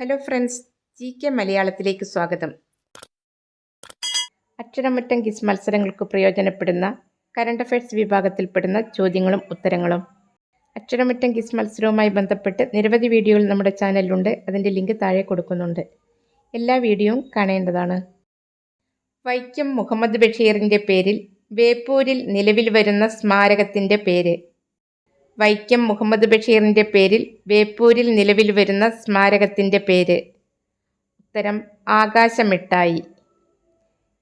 Hello friends G K മലയാളത്തിലേക്ക് സ്വാഗതം. അക്ഷരമറ്റം kiss മത്സരങ്ങൾക്ക് പ്രയോജനപ്പെടുന്ന കറണ്ട് അഫയേഴ്സ് വിഭാഗത്തിൽപ്പെടുന്ന ചോദ്യങ്ങളും ഉത്തരങ്ങളും. അക്ഷരമറ്റം കിസ് മത്സരവുമായി ബന്ധപ്പെട്ട് നിരവധി വീഡിയോകൾ നമ്മുടെ ചാനലിലുണ്ട്. അതിന്റെ ലിങ്ക് താഴെ കൊടുക്കുന്നുണ്ട്. എല്ലാ വീഡിയോയും കാണേണ്ടതാണ്. വൈക്കം മുഹമ്മദ് ബഷീറിന്റെ പേരിൽ ബേപ്പൂരിൽ നിലവിൽ വരുന്ന സ്മാരകത്തിന്റെ പേര്. വൈക്കം മുഹമ്മദ് ബഷീറിന്റെ പേരിൽ ബേപ്പൂരിൽ നിലവിൽ വരുന്ന സ്മാരകത്തിന്റെ പേര്. ഉത്തരം ആകാശമിട്ടായി.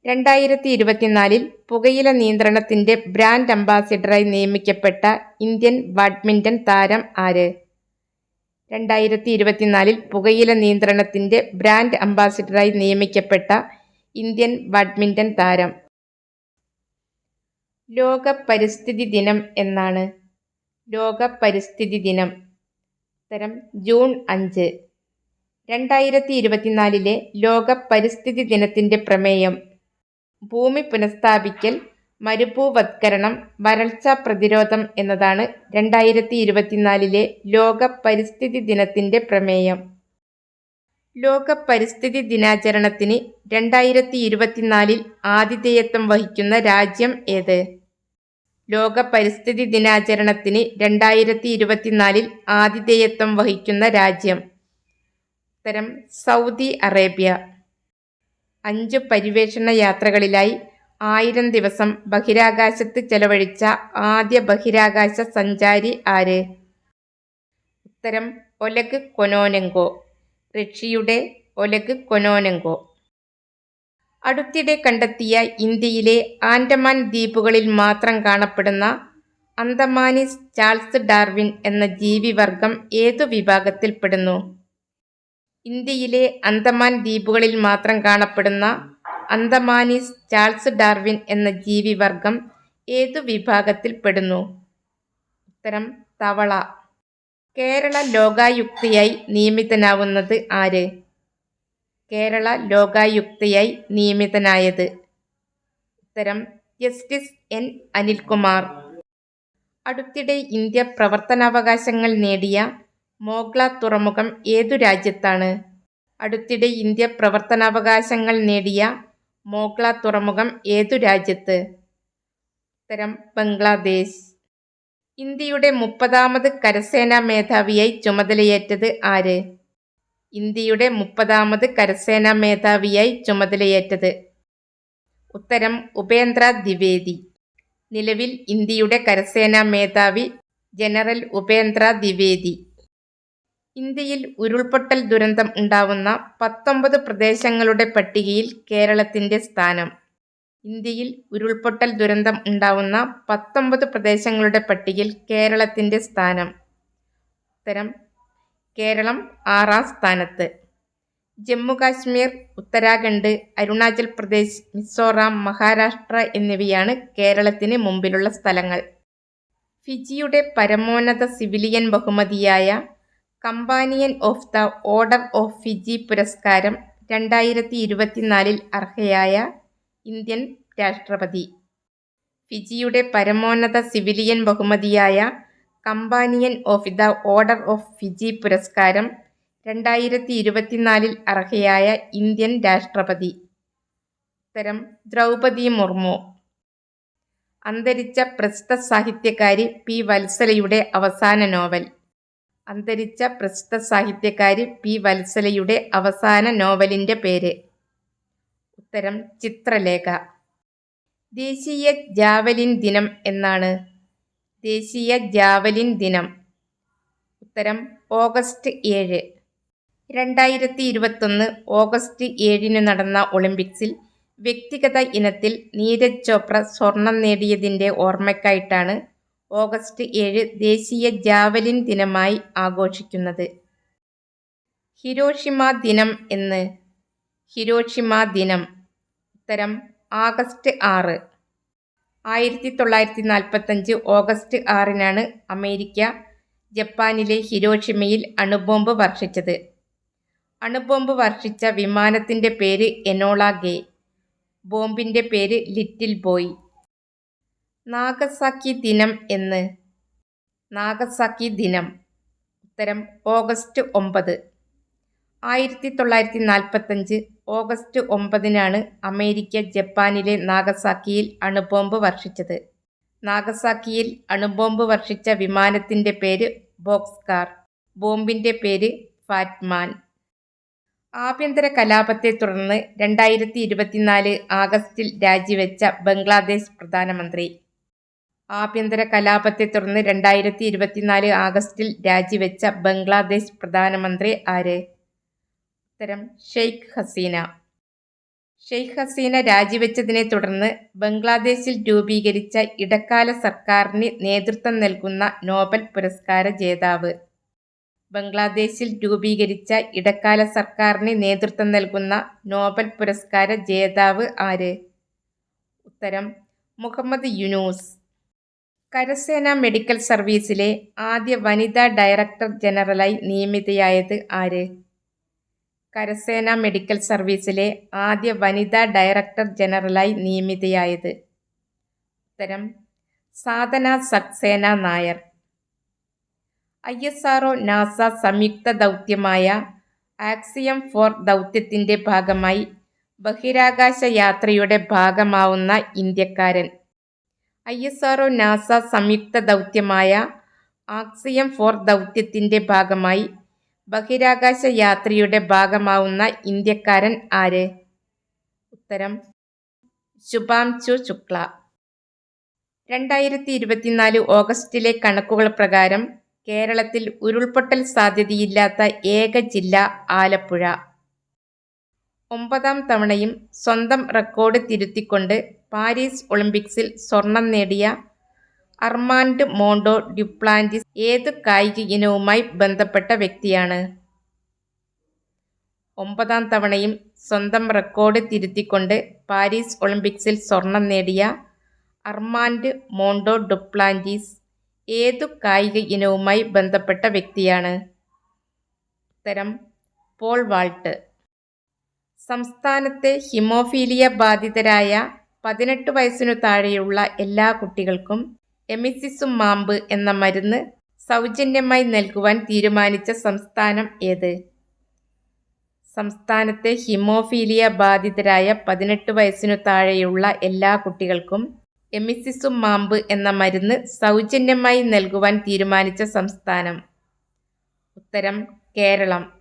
രണ്ടായിരത്തി ഇരുപത്തിനാലിൽ പുകയില നിയന്ത്രണത്തിന്റെ ബ്രാൻഡ് അംബാസിഡറായി നിയമിക്കപ്പെട്ട ഇന്ത്യൻ ബാഡ്മിന്റൺ താരം ആര്? രണ്ടായിരത്തി ഇരുപത്തിനാലിൽ പുകയില നിയന്ത്രണത്തിന്റെ ബ്രാൻഡ് അംബാസിഡറായി നിയമിക്കപ്പെട്ട ഇന്ത്യൻ ബാഡ്മിന്റൺ താരം. ലോക പരിസ്ഥിതി ദിനം എന്നാണ്. ലോക പരിസ്ഥിതി ദിനം. ഉത്തരം ജൂൺ അഞ്ച്. രണ്ടായിരത്തി ഇരുപത്തിനാലിലെ ലോക പരിസ്ഥിതി ദിനത്തിന്റെ പ്രമേയം. ഭൂമി പുനഃസ്ഥാപിക്കൽ മരുഭൂവത്കരണം വരൾച്ച പ്രതിരോധം എന്നതാണ് രണ്ടായിരത്തി ഇരുപത്തിനാലിലെ ലോക പരിസ്ഥിതി ദിനത്തിന്റെ പ്രമേയം. ലോക പരിസ്ഥിതി ദിനാചരണത്തിന് രണ്ടായിരത്തി ഇരുപത്തിനാലിൽ ആതിഥേയത്വം വഹിക്കുന്ന രാജ്യം ഏത്? ലോക പരിസ്ഥിതി ദിനാചരണത്തിന് രണ്ടായിരത്തി ഇരുപത്തിനാലിൽ ആതിഥേയത്വം വഹിക്കുന്ന രാജ്യം. ഉത്തരം സൗദി അറേബ്യ. അഞ്ച് പര്യവേഷണ യാത്രകളിലായി ആയിരം ദിവസം ബഹിരാകാശത്ത് ചെലവഴിച്ച ആദ്യ ബഹിരാകാശ സഞ്ചാരി ആര്? ഉത്തരം ഒലഗ് കൊനോനെങ്കോ. റഷ്യയുടെ ഒലഗ് കൊനോനെങ്കോ. അടുത്തിടെ കണ്ടെത്തിയ ഇന്ത്യയിലെ ആൻഡമാൻ ദ്വീപുകളിൽ മാത്രം കാണപ്പെടുന്ന അന്തമാനിസ് ചാൾസ് ഡാർവിൻ എന്ന ജീവിവർഗം ഏതു വിഭാഗത്തിൽപ്പെടുന്നു? ഇന്ത്യയിലെ അന്തമാൻ ദ്വീപുകളിൽ മാത്രം കാണപ്പെടുന്ന അന്തമാനിസ് ചാൾസ് ഡാർവിൻ എന്ന ജീവിവർഗം ഏതു വിഭാഗത്തിൽപ്പെടുന്നു? ഉത്തരം തവള. കേരള ലോകായുക്തയായി നിയമിതനാവുന്നത് ആര്? കേരള ലോകായുക്തയായി നിയമിതനായത്. ഉത്തരം ജസ്റ്റിസ് എൻ. അനിൽകുമാർ. അടുത്തിടെ ഇന്ത്യ പ്രവർത്തനാവകാശങ്ങൾ നേടിയ മോഗ്ല തുറമുഖം ഏതു രാജ്യത്താണ്? അടുത്തിടെ ഇന്ത്യ പ്രവർത്തനാവകാശങ്ങൾ നേടിയ മോഗ്ല തുറമുഖം ഏതു രാജ്യത്ത്? ഉത്തരം ബംഗ്ലാദേശ്. ഇന്ത്യയുടെ മുപ്പതാമത് കരസേനാ മേധാവിയായി ചുമതലയേറ്റത് ആര്? ഇന്ത്യയുടെ മുപ്പതാമത് കരസേനാ മേധാവിയായി ചുമതലയേറ്റത്. ഉത്തരം ഉപേന്ദ്ര ദ്വിവേദി. നിലവിൽ ഇന്ത്യയുടെ കരസേനാ മേധാവി ജനറൽ ഉപേന്ദ്ര ദ്വിവേദി. ഇന്ത്യയിൽ ഉരുൾപൊട്ടൽ ദുരന്തം ഉണ്ടാവുന്ന പത്തൊമ്പത് പ്രദേശങ്ങളുടെ പട്ടികയിൽ കേരളത്തിന്റെ സ്ഥാനം. ഇന്ത്യയിൽ ഉരുൾപൊട്ടൽ ദുരന്തം ഉണ്ടാവുന്ന പത്തൊമ്പത് പ്രദേശങ്ങളുടെ പട്ടികയിൽ കേരളത്തിന്റെ സ്ഥാനം. ഉത്തരം കേരളം ആറാം സ്ഥാനത്ത്. ജമ്മുകാശ്മീർ ഉത്തരാഖണ്ഡ് അരുണാചൽ പ്രദേശ് മിസോറാം മഹാരാഷ്ട്ര എന്നിവയാണ് കേരളത്തിന് മുമ്പിലുള്ള സ്ഥലങ്ങൾ. ഫിജിയുടെ പരമോന്നത സിവിലിയൻ ബഹുമതിയായ companion of the order of Fiji പുരസ്കാരം രണ്ടായിരത്തി ഇരുപത്തിനാലിൽ അർഹയായ ഇന്ത്യൻ രാഷ്ട്രപതി. ഫിജിയുടെ പരമോന്നത സിവിലിയൻ ബഹുമതിയായ companion of the order of Fiji പുരസ്കാരം രണ്ടായിരത്തി ഇരുപത്തിനാലിൽ അർഹയായ ഇന്ത്യൻ രാഷ്ട്രപതി. ഉത്തരം ദ്രൗപദി മുർമു. അന്തരിച്ച പ്രസിദ്ധ സാഹിത്യകാരി പി വത്സലയുടെ അവസാന നോവൽ. അന്തരിച്ച പ്രസിദ്ധ സാഹിത്യകാരി പി വത്സലയുടെ അവസാന നോവലിന്റെ പേര്. ഉത്തരം ചിത്രലേഖ. ദേശീയ ജാവലിൻ ദിനം എന്നാണ്. ദേശീയ ജാവലിൻ ദിനം. ഉത്തരം ഓഗസ്റ്റ് ഏഴ്. രണ്ടായിരത്തി ഇരുപത്തൊന്ന് ഓഗസ്റ്റ് ഏഴിന് നടന്ന ഒളിമ്പിക്സിൽ വ്യക്തിഗത ഇനത്തിൽ നീരജ് ചോപ്ര സ്വർണം നേടിയതിന്റെ ഓർമ്മയ്ക്കായിട്ടാണ് ഓഗസ്റ്റ് ഏഴ് ദേശീയ ജാവലിൻ ദിനമായി ആഘോഷിക്കുന്നത്. ഹിരോഷിമ ദിനം എന്ന്. ഹിരോഷിമ ദിനം. ഉത്തരം ആഗസ്റ്റ് ആറ്. ആയിരത്തി തൊള്ളായിരത്തി നാൽപ്പത്തഞ്ച് ഓഗസ്റ്റ് ആറിനാണ് അമേരിക്ക ജപ്പാനിലെ ഹിരോഷിമയിൽ അണുബോംബ് വർഷിച്ചത്. അണുബോംബ് വർഷിച്ച വിമാനത്തിന്റെ പേര് എനോള ഗേ. ബോംബിന്റെ പേര് ലിറ്റിൽ ബോയ്. നാഗസാക്കി ദിനം എന്ന്. നാഗസാക്കി ദിനം. ഉത്തരം ഓഗസ്റ്റ് ഒമ്പത്. ആയിരത്തി തൊള്ളായിരത്തി നാൽപ്പത്തഞ്ച് ഓഗസ്റ്റ് ഒമ്പതിനാണ് അമേരിക്ക ജപ്പാനിലെ നാഗസാക്കിയിൽ അണുബോംബ് വർഷിച്ചത്. നാഗസാക്കിയിൽ അണുബോംബ് വർഷിച്ച വിമാനത്തിന്റെ പേര് ബോക്സ്കാർ. ബോംബിന്റെ പേര് ഫാറ്റ്മാൻ. ആഭ്യന്തര കലാപത്തെ തുടർന്ന് രണ്ടായിരത്തി ഇരുപത്തിനാല് ആഗസ്റ്റിൽ രാജിവെച്ച ബംഗ്ലാദേശ് പ്രധാനമന്ത്രി. ആഭ്യന്തര കലാപത്തെ തുടർന്ന് രണ്ടായിരത്തി ഇരുപത്തിനാല് ആഗസ്റ്റിൽ രാജിവെച്ച ബംഗ്ലാദേശ് പ്രധാനമന്ത്രി ആര്? ഉത്തരം ഷെയ്ഖ് ഹസീന. ഷെയ്ഖ് ഹസീന രാജിവെച്ചതിനെ തുടർന്ന് ബംഗ്ലാദേശിൽ രൂപീകരിച്ച ഇടക്കാല സർക്കാരിന് നേതൃത്വം നൽകുന്ന നോബൽ പുരസ്കാര ജേതാവ്. ബംഗ്ലാദേശിൽ രൂപീകരിച്ച ഇടക്കാല സർക്കാരിന് നേതൃത്വം നൽകുന്ന നോബൽ പുരസ്കാര ജേതാവ് ആര്? ഉത്തരം മുഹമ്മദ് യുനൂസ്. കരസേന മെഡിക്കൽ സർവീസിലെ ആദ്യ വനിതാ ഡയറക്ടർ ജനറലായി നിയമിതയായത് ആര്? കരസേന മെഡിക്കൽ സർവീസിലെ ആദ്യ വനിതാ ഡയറക്ടർ ജനറലായി നിയമിതയായത്. ഉത്തരം Sadhana Saxena Nair. I S R O NASA സംയുക്ത ദൗത്യമായ ആക്സിയം ഫോർ ദൗത്യത്തിന്റെ ഭാഗമായി ബഹിരാകാശ യാത്രയുടെ ഭാഗമാവുന്ന ഇന്ത്യക്കാരൻ. ഐ എസ് ആർഒ നാസ സംയുക്ത ദൗത്യമായ ആക്സിയം ഫോർ ദൗത്യത്തിന്റെ ഭാഗമായി ബഹിരാകാശ യാത്രയുടെ ഭാഗമാവുന്ന ഇന്ത്യക്കാരൻ ആര്? ഉത്തരം ശുഭാംശു ശുക്ല. രണ്ടായിരത്തി ഇരുപത്തിനാല് ഓഗസ്റ്റിലെ കണക്കുകൾ പ്രകാരം കേരളത്തിൽ ഉരുൾപൊട്ടൽ സാധ്യതയില്ലാത്ത ഏക ജില്ല ആലപ്പുഴ. ഒമ്പതാം തവണയും സ്വന്തം റെക്കോർഡ് തിരുത്തിക്കൊണ്ട് പാരീസ് ഒളിമ്പിക്സിൽ സ്വർണം നേടിയ അർമാൻഡ് മോണ്ടോ ഡ്യുപ്ലാന്റിസ് ഏത് കായിക ഇനവുമായി ബന്ധപ്പെട്ട വ്യക്തിയാണ്? ഒമ്പതാം തവണയും സ്വന്തം റെക്കോർഡ് തിരുത്തിക്കൊണ്ട് പാരീസ് ഒളിമ്പിക്സിൽ സ്വർണം നേടിയ അർമാൻഡ് മോണ്ടോ ഡുപ്ലാന്റിസ് ഏതു കായിക ഇനവുമായി ബന്ധപ്പെട്ട വ്യക്തിയാണ്? ഉത്തരം പോൾ വാൾട്ട്. സംസ്ഥാനത്തെ ഹിമോഫീലിയ ബാധിതരായ പതിനെട്ട് വയസ്സിനു താഴെയുള്ള എല്ലാ കുട്ടികൾക്കും എമിസിസുമാമ്പ് എന്ന മരുന്ന് സൗജന്യമായി നൽകുവാൻ തീരുമാനിച്ച സംസ്ഥാനം ഏത്? സംസ്ഥാനത്തെ ഹിമോഫീലിയ ബാധിതരായ പതിനെട്ട് വയസ്സിനു താഴെയുള്ള എല്ലാ കുട്ടികൾക്കും എമിസിസും മാമ്പ് എന്ന മരുന്ന് സൗജന്യമായി നൽകുവാൻ തീരുമാനിച്ച സംസ്ഥാനം. ഉത്തരം കേരളം.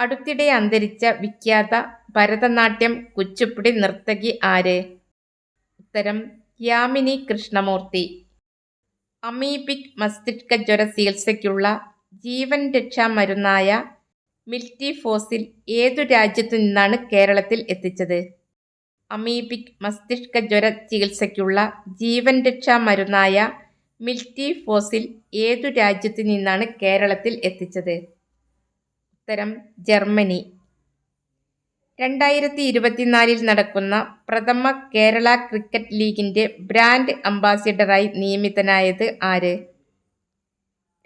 അടുത്തിടെ അന്തരിച്ച വിഖ്യാത ഭരതനാട്യം കുച്ചിപ്പുടി നർത്തകി ആര്? ഉത്തരം യാമിനി കൃഷ്ണമൂർത്തി. അമീബിക് മസ്തിഷ്ക ജ്വര ചികിത്സയ്ക്കുള്ള ജീവൻ രക്ഷാ മരുന്നായ മിൽറ്റിഫോസിൽ ഏതു രാജ്യത്തു നിന്നാണ് കേരളത്തിൽ എത്തിച്ചത്? അമീബിക് മസ്തിഷ്ക ജ്വര ചികിത്സയ്ക്കുള്ള ജീവൻ രക്ഷാ മരുന്നായ മിൽറ്റിഫോസിൽ ഏതു രാജ്യത്തു നിന്നാണ് കേരളത്തിൽ എത്തിച്ചത്? ഉത്തരം ജർമ്മനി. രണ്ടായിരത്തി ഇരുപത്തിനാലിൽ നടക്കുന്ന പ്രഥമ കേരള ക്രിക്കറ്റ് ലീഗിന്റെ ബ്രാൻഡ് അംബാസിഡറായി നിയമിതനായത് ആര്?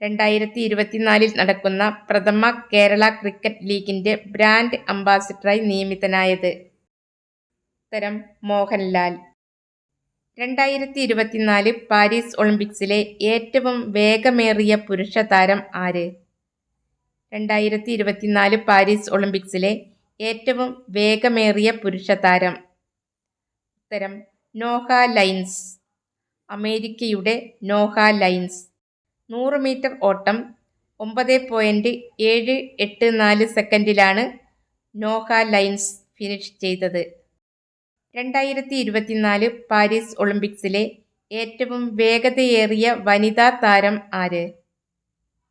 രണ്ടായിരത്തി ഇരുപത്തിനാലിൽ നടക്കുന്ന പ്രഥമ കേരള ക്രിക്കറ്റ് ലീഗിന്റെ ബ്രാൻഡ് അംബാസിഡറായി നിയമിതനായത് ഉത്തരം മോഹൻലാൽ. രണ്ടായിരത്തി ഇരുപത്തിനാല് പാരീസ് ഒളിമ്പിക്സിലെ ഏറ്റവും വേഗമേറിയ പുരുഷ താരം ആര്? രണ്ടായിരത്തി ഇരുപത്തിനാല് പാരീസ് ഒളിമ്പിക്സിലെ ഏറ്റവും വേഗമേറിയ പുരുഷ താരം ഉത്തരം നോഹ ലൈൻസ്. അമേരിക്കയുടെ നോഹ ലൈൻസ്. നൂറ് മീറ്റർ ഓട്ടം ഒമ്പത് പോയിന്റ് ഏഴ് എട്ട് നാല് സെക്കൻഡിലാണ് നോഹ ലൈൻസ് ഫിനിഷ് ചെയ്തത്. രണ്ടായിരത്തി ഇരുപത്തിനാല് പാരീസ് ഒളിമ്പിക്സിലെ ഏറ്റവും വേഗതയേറിയ വനിതാ താരം ആര്?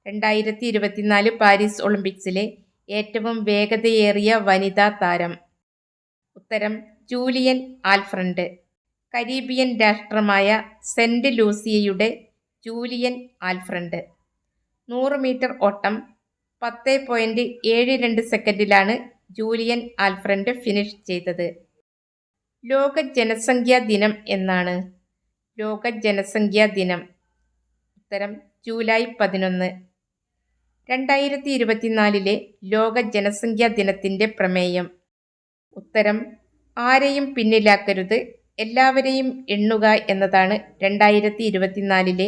രണ്ടായിരത്തി ഇരുപത്തിനാല് പാരീസ് ഒളിമ്പിക്സിലെ ഏറ്റവും വേഗതയേറിയ വനിതാ താരം. ഉത്തരം ജൂലിയൻ ആൽഫ്രണ്ട്. കരീബിയൻ രാഷ്ട്രമായ സെന്റ് ലൂസിയയുടെ ജൂലിയൻ ആൽഫ്രണ്ട്. നൂറ് മീറ്റർ ഓട്ടം പത്ത് പോയിന്റ് ഏഴ് രണ്ട് സെക്കൻഡിലാണ് ജൂലിയൻ ആൽഫ്രണ്ട് ഫിനിഷ് ചെയ്തത്. ലോക ജനസംഖ്യാ ദിനം എന്നാണ്. ലോക ജനസംഖ്യാ ദിനം. ഉത്തരം ജൂലൈ പതിനൊന്ന്. രണ്ടായിരത്തി ഇരുപത്തിനാലിലെ ലോക ജനസംഖ്യാ ദിനത്തിന്റെ പ്രമേയം. ഉത്തരം ആരെയും പിന്നിലാക്കരുത് എല്ലാവരെയും എണ്ണുക എന്നതാണ് രണ്ടായിരത്തി ഇരുപത്തിനാലിലെ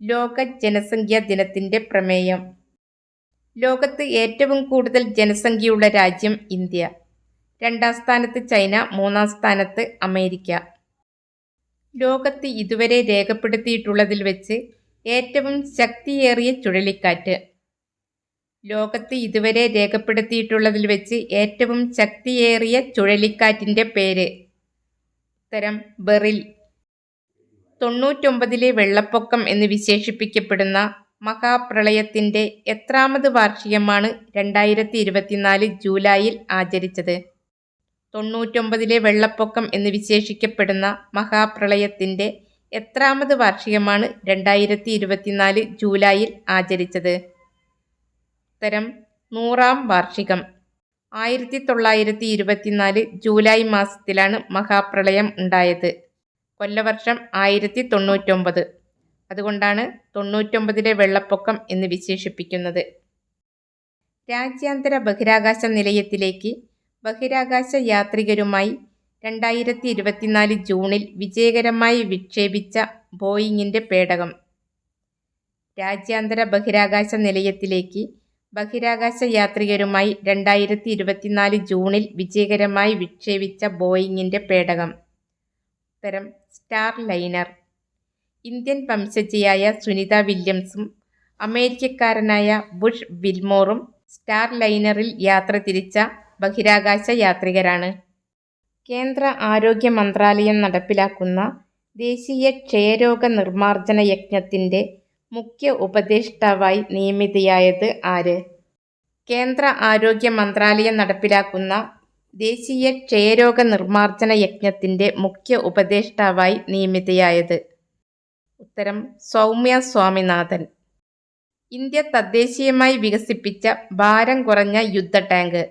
ലോക ജനസംഖ്യാ ദിനത്തിന്റെ പ്രമേയം. ലോകത്ത് ഏറ്റവും കൂടുതൽ ജനസംഖ്യയുള്ള രാജ്യം ഇന്ത്യ. രണ്ടാം സ്ഥാനത്ത് ചൈന മൂന്നാം സ്ഥാനത്ത് അമേരിക്ക. ലോകത്ത് ഇതുവരെ രേഖപ്പെടുത്തിയിട്ടുള്ളതിൽ വെച്ച് ഏറ്റവും ശക്തിയേറിയ ചുഴലിക്കാറ്റ്. ലോകത്ത് ഇതുവരെ രേഖപ്പെടുത്തിയിട്ടുള്ളതിൽ വെച്ച് ഏറ്റവും ശക്തിയേറിയ ചുഴലിക്കാറ്റിന്റെ പേര്. ഉത്തരം ബെറിൽ. തൊണ്ണൂറ്റൊമ്പതിലെ വെള്ളപ്പൊക്കം എന്ന് വിശേഷിപ്പിക്കപ്പെടുന്ന മഹാപ്രളയത്തിന്റെ എത്രാമത് വാർഷികമാണ് രണ്ടായിരത്തി ഇരുപത്തിനാല് ജൂലൈയിൽ ആചരിച്ചത്. തൊണ്ണൂറ്റൊമ്പതിലെ വെള്ളപ്പൊക്കം എന്ന് വിശേഷിക്കപ്പെടുന്ന മഹാപ്രളയത്തിന്റെ എത്രാമത് വാർഷികമാണ് രണ്ടായിരത്തി ഇരുപത്തിനാല് ജൂലൈയിൽ ആചരിച്ചത്. ഉത്തരം നൂറാം വാർഷികം. ആയിരത്തി തൊള്ളായിരത്തി ഇരുപത്തിനാല് ജൂലൈ മാസത്തിലാണ് മഹാപ്രളയം ഉണ്ടായത്. കൊല്ലവർഷം ആയിരത്തി തൊണ്ണൂറ്റൊമ്പത് അതുകൊണ്ടാണ് തൊണ്ണൂറ്റൊമ്പതിലെ വെള്ളപ്പൊക്കം എന്ന് വിശേഷിപ്പിക്കുന്നത്. രാജ്യാന്തര ബഹിരാകാശ നിലയത്തിലേക്ക് ബഹിരാകാശ യാത്രികരുമായി രണ്ടായിരത്തി ഇരുപത്തിനാല് ജൂണിൽ വിജയകരമായി വിക്ഷേപിച്ച ബോയിങ്ങിന്റെ പേടകം. രാജ്യാന്തര ബഹിരാകാശ നിലയത്തിലേക്ക് ബഹിരാകാശ യാത്രികരുമായി രണ്ടായിരത്തി ഇരുപത്തിനാല് ജൂണിൽ വിജയകരമായി വിക്ഷേപിച്ച ബോയിങ്ങിന്റെ പേടകം. ഉത്തരം സ്റ്റാർ ലൈനർ ഇന്ത്യൻ വംശജയായ സുനിത വില്യംസും അമേരിക്കക്കാരനായ ബുഷ് വിൽമോറും സ്റ്റാർ ലൈനറിൽ യാത്ര തിരിച്ച ബഹിരാകാശ യാത്രികരാണ്. കേന്ദ്ര ആരോഗ്യ മന്ത്രാലയം നടപ്പിലാക്കുന്ന ദേശീയ ക്ഷയരോഗ നിർമ്മാർജന യജ്ഞത്തിന്റെ മുഖ്യ ഉപദേഷ്ടാവായി നിയമിതയായത് ആര്? കേന്ദ്ര ആരോഗ്യ മന്ത്രാലയം നടപ്പിലാക്കുന്ന ദേശീയ ക്ഷയരോഗ നിർമ്മാർജന യജ്ഞത്തിന്റെ മുഖ്യ ഉപദേഷ്ടാവായി നിയമിതയായത് ഉത്തരം സൗമ്യ സ്വാമിനാഥൻ. ഇന്ത്യ തദ്ദേശീയമായി വികസിപ്പിച്ച ഭാരം കുറഞ്ഞ യുദ്ധ ടാങ്ക്.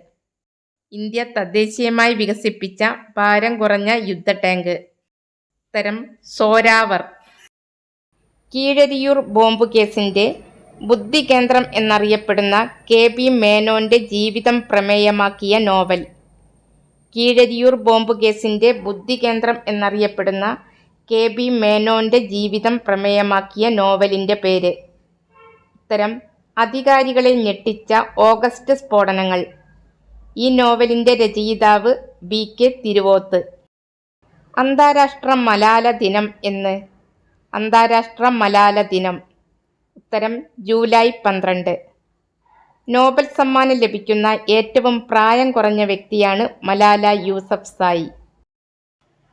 ഇന്ത്യ തദ്ദേശീയമായി വികസിപ്പിച്ച ഭാരം കുറഞ്ഞ യുദ്ധ ടാങ്ക്. ഉത്തരം സോരാവർ. കീഴരിയൂർ ബോംബ് കേസിന്റെ ബുദ്ധികേന്ദ്രം എന്നറിയപ്പെടുന്ന കെ ബി മേനോന്റെ ജീവിതം പ്രമേയമാക്കിയ നോവൽ. കീഴരിയൂർ ബോംബ് കേസിന്റെ ബുദ്ധികേന്ദ്രം എന്നറിയപ്പെടുന്ന കെ ബി മേനോന്റെ ജീവിതം പ്രമേയമാക്കിയ നോവലിന്റെ പേര്. ഉത്തരം അധികാരികളെ ഞെട്ടിച്ച ഓഗസ്റ്റ് സ്ഫോടനങ്ങൾ. ഈ നോവലിന്റെ രചയിതാവ് ബി കെ തിരുവോത്ത്. അന്താരാഷ്ട്ര മലാല ദിനം എന്ന് അന്താരാഷ്ട്ര മലാല ദിനം. ഉത്തരം ജൂലൈ പന്ത്രണ്ട്. നോബൽ സമ്മാനം ലഭിക്കുന്ന ഏറ്റവും പ്രായം കുറഞ്ഞ വ്യക്തിയാണ് മലാല യൂസഫ് സായി.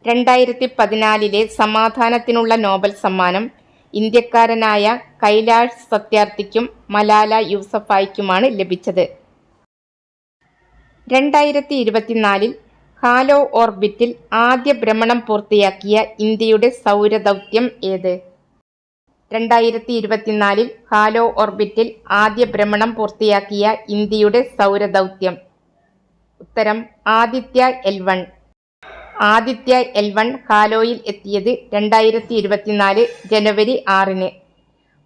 രണ്ടായിരത്തി പതിനാലിലെ സമാധാനത്തിനുള്ള നോബൽ സമ്മാനം ഇന്ത്യക്കാരനായ കൈലാഷ് സത്യാർത്ഥിക്കും മലാല യൂസഫായിക്കുമാണ് ലഭിച്ചത്. രണ്ടായിരത്തി ഇരുപത്തിനാലിൽ ഹാലോ ഓർബിറ്റിൽ ആദ്യ ഭ്രമണം പൂർത്തിയാക്കിയ ഇന്ത്യയുടെ സൗരദൗത്യം ഏത്? രണ്ടായിരത്തി ഇരുപത്തിനാലിൽ ഹാലോ ഓർബിറ്റിൽ ആദ്യ ഭ്രമണം പൂർത്തിയാക്കിയ ഇന്ത്യയുടെ സൗരദൗത്യം. ഉത്തരം Aditya L one. Aditya L one ഹാലോയിൽ എത്തിയത് രണ്ടായിരത്തി ഇരുപത്തിനാല് ജനുവരി ആറിന്.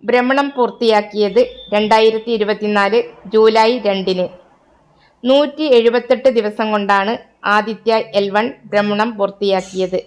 ഭ്രമണം പൂർത്തിയാക്കിയത് രണ്ടായിരത്തി ഇരുപത്തിനാല് ജൂലൈ രണ്ടിന്. നൂറ്റി എഴുപത്തെട്ട് ദിവസം കൊണ്ടാണ് ആദിത്യ എൽ വൺ ഭ്രമണം പൂർത്തിയാക്കിയത്.